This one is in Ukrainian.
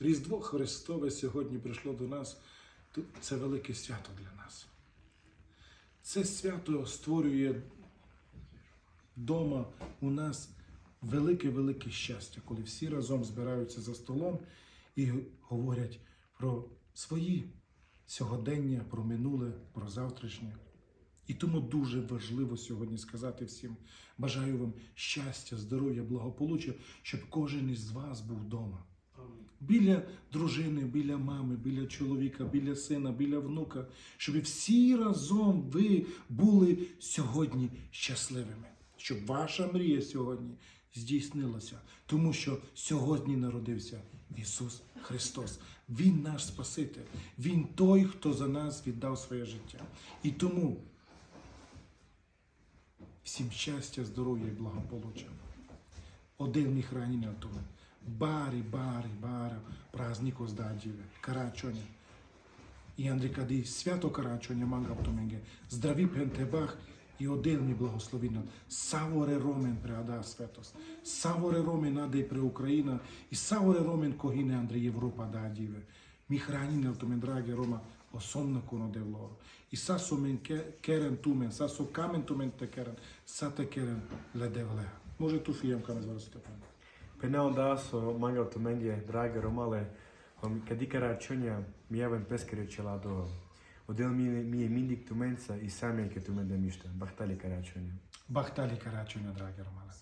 Різдво Христове сьогодні прийшло до нас. Це велике свято для нас. Це свято створює вдома у нас велике-велике щастя, коли всі разом збираються за столом і говорять про свої сьогодення, про минуле, про завтрашнє. І тому дуже важливо сьогодні сказати всім: бажаю вам щастя, здоров'я, благополуччя, щоб кожен із вас був вдома. Біля дружини, біля мами, біля чоловіка, біля сина, біля внука, щоб всі разом ви були сьогодні щасливими, щоб ваша мрія сьогодні здійснилася, тому що сьогодні народився Ісус Христос. Він наш Спаситель, Він той, хто за нас віддав своє життя. І тому всім щастя, здоров'я і благополуччя. Один мій храніння тому. Барі, барі, барі, празнико здадіве, карачоня. І Андрій Кадій, свято карачоня мангав томенге, здраві пентебах і один мій благословіння. Саворе ромен преада светос. Саворе ромен наде пре Україна і саворе ромен когіне Андрій Європа дадіве. Мій храніння томен драге Рома осомна коно девлоро. І сасо мен ке- керен тумен, сасо камен тумен те керен, сате керен ледевлега. Може ту фіємка не зараз Степан. Până dat să manga tu menge, dragă romale, om kadikara čonja, mi javem peskere čela do. Odel mi mi je mindik tumenca i same ke tumende mišta, bahtali karačunja. Bahtali karačunja, drage Ромале.